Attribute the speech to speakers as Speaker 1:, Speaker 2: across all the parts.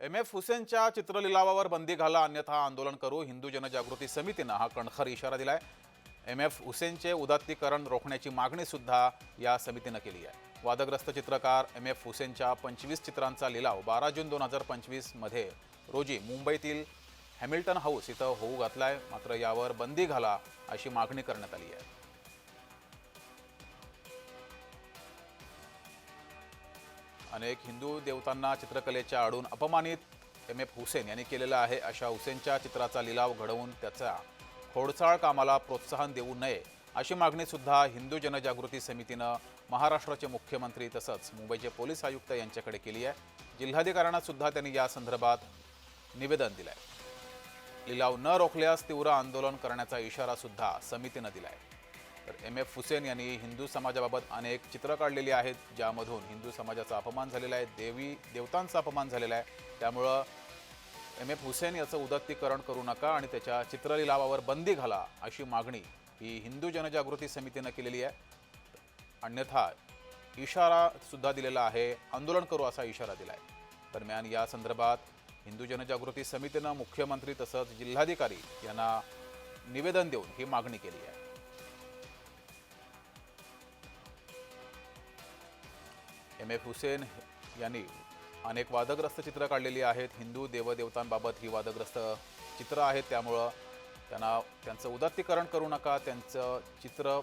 Speaker 1: M F हुसेनच्या चित्रलिलावावर बंदी घाला अन्यथा आंदोलन करू हिंदू जनजागृती समितीनं हा कणखर इशारा दिलाय. एम एफ हुसेनचे उदात्तीकरण रोखण्याची मागणी सुद्धा या समितीनं केली आहे. वादग्रस्त चित्रकार एम एफ हुसेनच्या पंचवीस चित्रांचा लिलाव बारा जून दोन हजार पंचवीसमध्ये रोजी मुंबईतील हॅमिल्टन हाऊस इथं होऊ घातला आहे मात्र यावर बंदी घाला अशी मागणी करण्यात आली आहे. अनेक हिंदू देवतांना चित्रकलेच्या आडून अपमानित एम एफ हुसेन यांनी केलेला आहे. अशा हुसेनच्या चित्राचा लिलाव घडवून त्याचा खोडसाळ कामाला प्रोत्साहन देऊ नये अशी मागणी सुद्धा हिंदू जनजागृती समितीनं महाराष्ट्राचे मुख्यमंत्री तसंच मुंबईचे पोलीस आयुक्त यांच्याकडे केली आहे. जिल्हाधिकाऱ्यांना सुद्धा त्यांनी या संदर्भात निवेदन दिलंय. लिलाव न रोखल्यास तीव्र आंदोलन करण्याचा इशारा सुद्धा समितीनं दिलाय. तर एम एफ हुसेन यांनी हिंदू समाजाबाबत अनेक चित्रं काढलेली आहेत ज्यामधून हिंदू समाजाचा अपमान झालेला आहे देवी देवतांचा अपमान झालेला आहे. त्यामुळं एम एफ हुसेन याचं उदत्तीकरण करू नका आणि त्याच्या चित्रलिलावावर बंदी घाला अशी मागणी ही हिंदू जनजागृती समितीनं केलेली आहे. अन्यथा इशारा सुद्धा दिलेला आहे आंदोलन करू असा इशारा दिला आहे दरम्यान या संदर्भात हिंदू जनजागृती समितीनं मुख्यमंत्री तसंच जिल्हाधिकारी यांना निवेदन देऊन ही मागणी केली आहे. एम एफ हुसेन यांनी अनेक वादग्रस्त चित्रं काढलेली आहेत. हिंदू देवदेवतांबाबत ही वादग्रस्त चित्रं आहेत त्यामुळं त्यांना त्यांचं उदात्तीकरण करू नका त्यांचं चित्र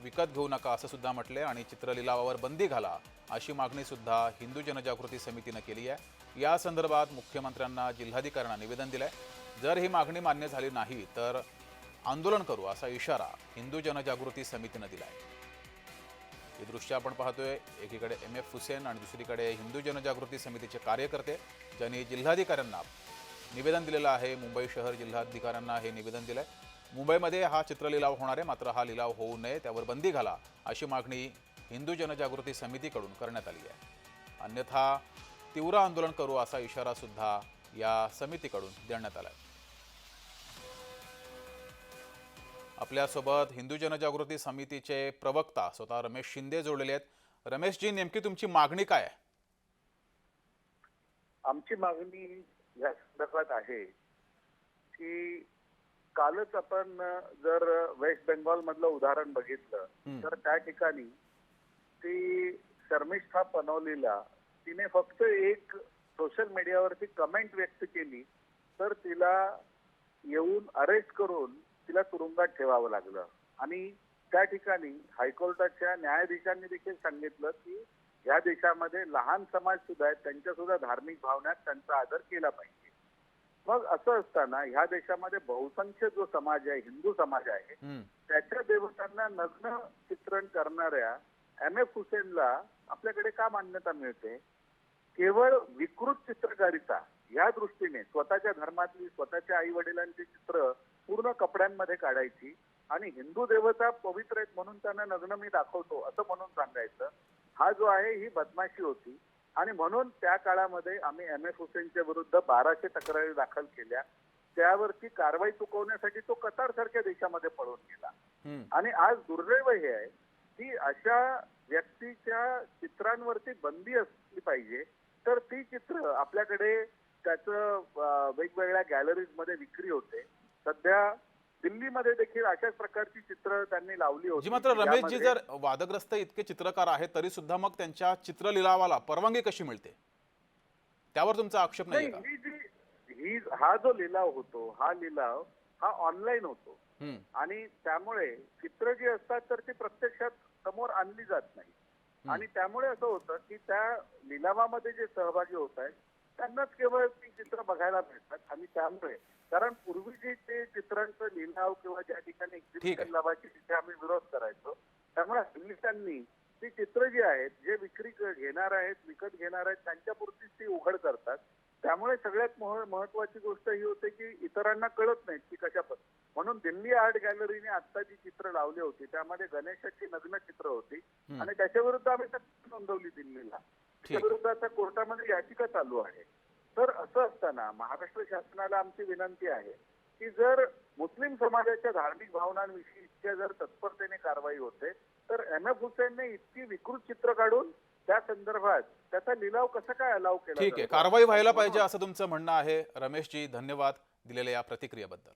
Speaker 1: विकत घेऊ नका असं सुद्धा म्हटले आणि चित्रलिलावावर बंदी घाला अशी मागणीसुद्धा हिंदू जनजागृती समितीनं केली आहे. या संदर्भात मुख्यमंत्र्यांना जिल्हाधिकाऱ्यांना निवेदन दिलं आहे जर ही मागणी मान्य झाली नाही तर आंदोलन करू असा इशारा हिंदू जनजागृती समितीनं दिला आहे दृश्य आपण पाहतोय एकीकडे एम एफ हुसेन आणि दुसरीकडे हिंदू जनजागृती समितीचे कार्यकर्ते ज्यांनी जिल्हाधिकाऱ्यांना निवेदन दिलेलं आहे. मुंबई शहर जिल्हाधिकाऱ्यांना हे निवेदन दिलं आहे मुंबईमध्ये हा चित्रलिलाव होणार आहे मात्र हा लिलाव होऊ नये त्यावर बंदी घाला अशी मागणी हिंदू जनजागृती समितीकडून करण्यात आली आहे. अन्यथा तीव्र आंदोलन करू असा इशारासुद्धा या समितीकडून देण्यात आला आहे आपल्यासोबत हिंदू जनजागृती समितीचे प्रवक्ता स्वतः रमेश शिंदे जोडलेले आहेत रमेशजी नेमकी तुमची मागणी काय आहे
Speaker 2: आमची मागणी या संदर्भात आहे की कालच आपण जर वेस्ट बेंगॉल मधलं उदाहरण बघितलं. तर त्या ठिकाणी ती शर्मिष्ठा पनवलीला तिने फक्त एक सोशल मीडियावरती कमेंट व्यक्त केली तर तिला येऊन अरेस्ट करून तिला तुरुंगात ठेवावं लागलं. आणि त्या ठिकाणी हायकोर्टाच्या न्यायाधीशांनी देखील सांगितलं की या देशामध्ये लहान समाज सुद्धा आहेत त्यांच्या सुद्धा धार्मिक भावनात त्यांचा आदर केला पाहिजे. मग असं असताना ह्या देशामध्ये बहुसंख्य जो समाज आहे हिंदू समाज आहे. त्याच्या देवतांना नग्न चित्रण करणाऱ्या एम एफ हुसेनला आपल्याकडे का मान्यता मिळते? केवळ विकृत चित्रकारिता या दृष्टीने स्वतःच्या धर्मातली स्वतःच्या आई वडिलांची चित्र पूर्ण कपड्यांमध्ये काढायची. आणि हिंदू देवता पवित्र आहेत म्हणून त्यांना नग्न मी दाखवतो असं म्हणून सांगायचं. हा जो आहे ही बदमाशी होती. आणि म्हणून त्या काळामध्ये आम्ही एम एफ हुसेनच्या विरुद्ध बाराशे तक्रारी दाखल केल्या. त्यावरती कारवाई चुकवण्यासाठी तो कतार सारख्या देशामध्ये पळून गेला. आणि आज दुर्दैव हे आहे की अशा व्यक्तीच्या चित्रांवरती बंदी असली पाहिजे तर ती चित्र आपल्याकडे त्याचं वेगवेगळ्या गॅलरीजमध्ये विक्री होते. सध्या दिल्लीमध्ये देखील अशाच प्रकारची चित्र त्यांनी लावली होती.
Speaker 1: जी मात्र रमेशजी जर वादग्रस्त इतके चित्रकार आहेत तरी सुद्धा मग त्यांच्या चित्रलिलावाला परवानगी कशी मिळते? त्यावर तुमचा आक्षेप नाही
Speaker 2: ही जी ही हा जो लिलाव होतो हा लिलाव हा ऑनलाईन होतो. आणि त्यामुळे चित्र जी असतात तर ती प्रत्यक्षात समोर आणली जात नाही. आणि त्यामुळे असं होतं की त्या लिलावामध्ये जे सहभागी होत आहेत त्यांनाच केवळ ती चित्र बघायला मिळतात आणि त्यामुळे. कारण पूर्वी जे ते चित्रांचं लिलाव किंवा ज्या ठिकाणी
Speaker 1: ठीक
Speaker 2: एक्झिबिशन. लावायची तिथे आम्ही विरोध करायचो. त्यामुळे हल्ली त्यांनी ती चित्र जी आहेत जे विक्री घेणार आहेत विकत घेणार आहेत त्यांच्यापुरतीच ती उघड करतात. त्यामुळे सगळ्यात मह- महत्वाची गोष्ट ही होते की इतरांना कळत नाही की कशा पद्धती म्हणून दिल्ली आर्ट गॅलरीने आता जी चित्र लावली होती त्यामध्ये गणेशाची नग्न चित्र होती. आणि त्याच्याविरुद्ध आम्ही नोंदवली दिल्लीला. त्याविरुद्ध आता कोर्टामध्ये याचिका चालू आहे. तर असं असताना महाराष्ट्र शासनाला आमची विनंती आहे की जर मुस्लिम समाजाच्या धार्मिक भावनांविषयी इतक्या जर तत्परतेने कारवाई होते तर एम एफ हुसेनने इतकी विकृत चित्र काढून त्या संदर्भात त्याचा लिलाव कसा काय अलाव केला
Speaker 1: ठीक आहे? कारवाई व्हायला पाहिजे असं तुमचं म्हणणं आहे. रमेशजी धन्यवाद दिलेल्या या प्रतिक्रियेबद्दल.